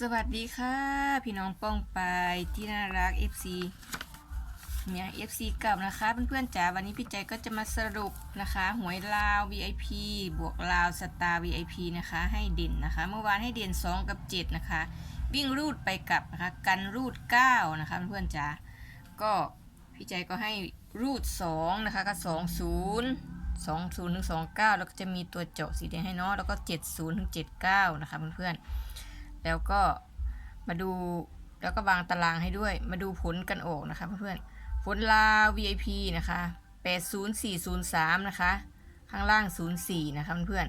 สวัสดีค่ะ พี่น้องป้องปที่น่ารัก FC เนี่ย FC เก่านะคะเพื่อนๆจ๋าวันนี้พี่ใจก็จะมาสรุปนะคะ หวยลาว VIP บวกลาวสตาร์ VIP นะคะ ให้เด่นนะคะ เมื่อวานให้เด่น 2 กับ 7 นะคะ วิ่งรูดไปกลับนะคะ กันรูด 9 นะคะเพื่อนๆจ๋าก็พี่ใจก็ให้รูด 2 นะคะก็2 0 2 0ถึง29 แล้วก็จะมีตัวเจาะสีแดงให้เนาะแล้วก็ 70ถึง79 นะคะเพื่อนๆ แล้วก็มาดูแล้วก็วางตารางให้ด้วย มาดูผลกันออกนะคะเพื่อนๆผลลาว VIP นะคะ80403 นะคะ ข้างล่าง 04 นะคะเพื่อน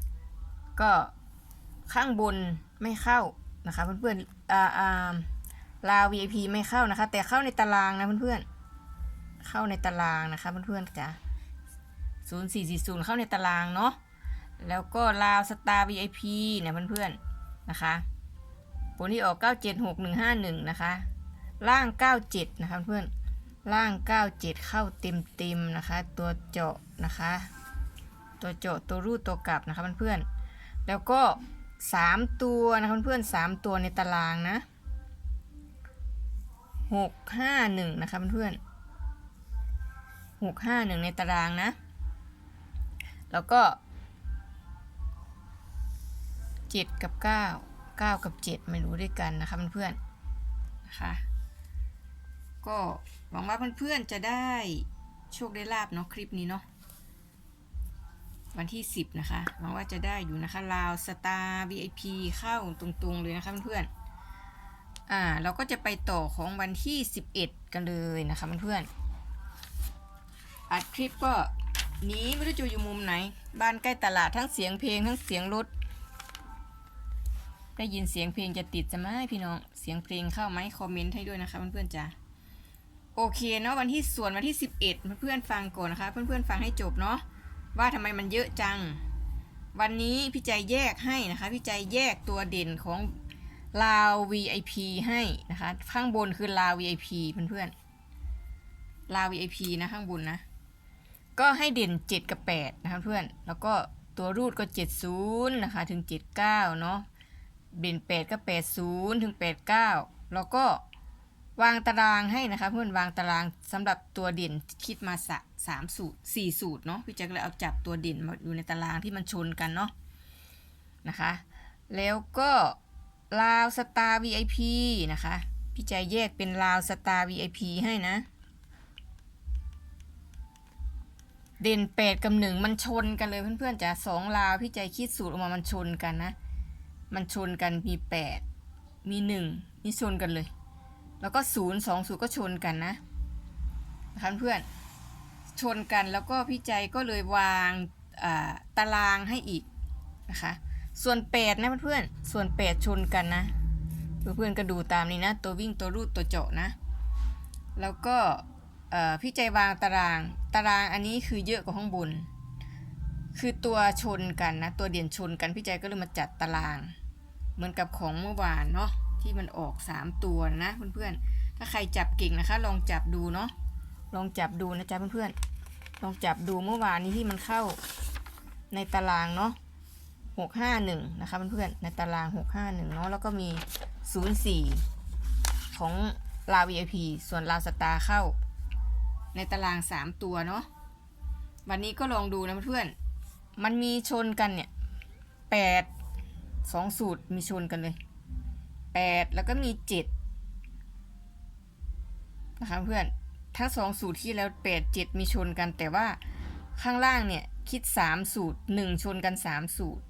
ๆก็ข้างบนไม่เข้านะคะเพื่อนๆอ่าอ่าลา VIP ไม่เข้านะคะ แต่เข้าในตารางนะเพื่อนๆเข้าในตารางนะคะเพื่อนๆจ้ะ0440 เข้าในตารางเนาะแล้วก็ลาวสตาร์ VIP เนี่ยเพื่อนๆ นะคะ ผลที่ออก 976151 นะคะ ล่าง 97 นะคะเพื่อน ล่าง 97 เข้าเต็มเต็มๆนะคะ ตัวเจาะนะคะ ตัวเจาะตัวรูดตัวกลับนะคะเพื่อนๆแล้วก็ 3 ตัวนะคะเพื่อนๆ3ตัวในตารางนะ 651 นะคะเพื่อนๆ651 ในตารางนะ แล้วก็ 7 กับ 9 9 กับ 7 ไม่รู้ด้วยกันนะคะเพื่อนๆนะคะก็หวังว่าเพื่อนๆจะได้โชคได้ลาบเนาะคลิปนี้เนาะวันที่ 10 นะคะหวังว่าจะได้อยู่นะคะลาวสตาร์ VIP เข้าตรงๆเลยนะคะเพื่อนๆอ่าเราก็จะไปต่อของวันที่ 11 กันเลยนะคะเพื่อนๆอัดคลิปก็หนี้ไม่รู้จะอยู่มุมไหน บ้านใกล้ตลาดทั้งเสียงเพลงทั้งเสียงรถ ได้ยินเสียงเพลงจะติดจะไหมพี่น้อง เสียงเพลงเข้าไหมคอมเมนต์ให้ด้วยนะคะเพื่อนๆจ้ะโอเคเนาะวันที่ส่วนวันที่ 11เพื่อนๆฟังก่อนนะคะ เพื่อนๆฟังให้จบเนาะว่าทำไมมันเยอะจัง วันนี้พี่ใจแยกให้นะคะ พี่ใจแยกตัวเด่นของลาว VIP ให้นะคะ ข้างบนคือลาว VIP เพื่อนๆลาว VIP นะข้างบนนะ ก็ให้เด่น 7 กับ 8 นะคะเพื่อนแล้วก็ตัวรูดก็ 70 นะคะ ถึง 79 เนาะ เด่น8ก็80ถึง89แล้วก็วางตารางให้นะคะเพื่อนวางตารางสำหรับตัวเด่นคิดมาสะสามสูตรสี่สูตรเนาะพี่แจ็คเลยเอาจับตัวเด่นมาอยู่ในตารางที่มันชนกันเนาะนะคะ แล้วก็ลาวสตาร์ VIP นะคะ พี่ใจแยกเป็นลาวสตาร์ VIP ให้นะ เด่นแปดกับหนึ่งมันชนกันเลยเพื่อนๆจ้ะสองลาวพี่ใจคิดสูตรออกมามันชนกันนะ มันชนกันมีแปดมีหนึ่งนี่ชนกันเลย แล้วก็ศูนย์สองศูนย์ก็ชนกันนะนะคะเพื่อนชนกันแล้วก็พี่ใจก็เลยวางตารางให้อีกนะคะส่วนแปดนะเพื่อนๆส่วนแปดชนกันนะเพื่อนๆก็ดูตามนี้นะ ตัววิ่งตัวรูดตัวเจาะนะ แล้วก็พี่ใจวางตารางตารางอันนี้คือเยอะกว่าข้างบน คือตัวชนกันนะ ตัวเด่นชนกันพี่ใจก็เลยมาจัดตาราง เหมือนกับของเมื่อวานเนาะที่มันออก 3 ตัวนะเพื่อนๆ ถ้าใครจับเก่งนะคะ ลองจับดูเนาะลองจับดูนะจ๊ะเพื่อนๆ ลองจับดูเมื่อวานนี้ที่มันเข้าในตารางเนาะ651นะคะเพื่อนๆในตาราง651เนาะแล้วก็มี04ของลาว VIP ส่วนลาวสตาเข้า ในตาราง3ตัวเนาะวันนี้ก็ลองดูนะเพื่อนๆมันมีชนกันเนี่ย8 สองสูตรมีชนกันเลยแปดแล้วก็มีเจ็ดนะคะเพื่อนทั้งสองสูตรที่แล้วแปดเจ็ดมีชนกัน แต่ว่าข้างล่างเนี่ยคิดสามสูตรหนึ่งชนกันสามสูตร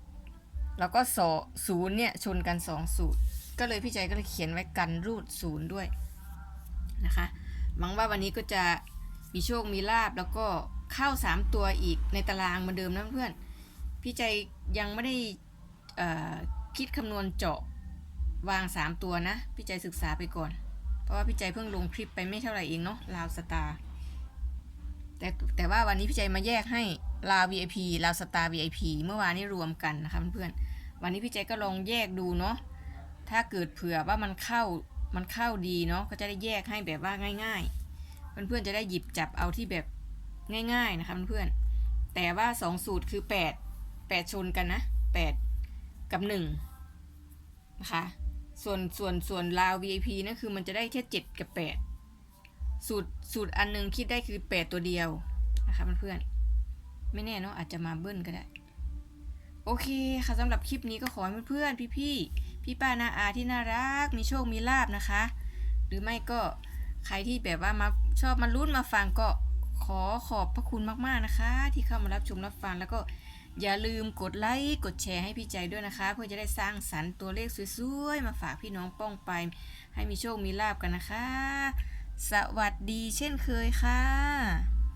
แล้วก็สอศูนย์เนี่ยชนกันสองสูตร ก็เลยพี่ใจก็เลยเขียนไว้กันรูดศูนย์ด้วยนะคะหวังว่าวันนี้ก็จะมีโชคมีลาบแล้วก็เข้าสามตัวอีกในตารางเหมือนเดิมนะเพื่อนพี่ใจยังไม่ได้ คิดคำนวณเจาะวาง 3 ตัวนะ พี่ใจศึกษาไปก่อน เพราะว่าพี่ใจเพิ่งลงคลิปไปไม่เท่าไหร่เองเนาะลาวสตาร์แต่แต่ว่าวันนี้พี่ใจมาแยกให้ลาว VIP ลาวสตาร์ VIP เมื่อวานนี้รวมกันนะคะเพื่อนๆวันนี้พี่ใจก็ลองแยกดูเนาะถ้าเกิดเผื่อว่ามันเข้ามันเข้าดีเนาะก็จะได้แยกให้แบบว่าง่าย ๆ เพื่อนๆจะได้หยิบจับเอาที่แบบง่าย ๆนะคะเพื่อนๆแต่ว่า 2 สูตรคือ 8 8ชนกันนะ 8 กับ1นะคะส่วนส่วนส่วนลาว VIP นั่นคือมันจะได้แค่เจ็ดกับแปดสูตรสูตรอันหนึงคิดได้คือแปดตัวเดียวนะคะเพื่อนๆไม่แน่เนาะอาจจะมาเบิ้ลก็ได้ โอเคค่ะสำหรับคลิปนี้ก็ขอให้เพื่อนๆพี่ๆพี่ป้านาอาที่น่ารักมีโชคมีลาบนะคะ หรือไม่ก็ใครที่แบบว่ามาชอบมาลุ้นมาฟังก็ขอขอบพระคุณมากๆนะคะ ที่เข้ามารับชมรับฟังแล้วก็ อย่าลืมกดไลค์กดแชร์ให้พี่ใจด้วยนะคะ เพื่อจะได้สร้างสรรค์ตัวเลขสวยๆ มาฝากพี่น้องป้องไป ให้มีโชคมีลาบกันนะคะ สวัสดีเช่นเคยค่ะ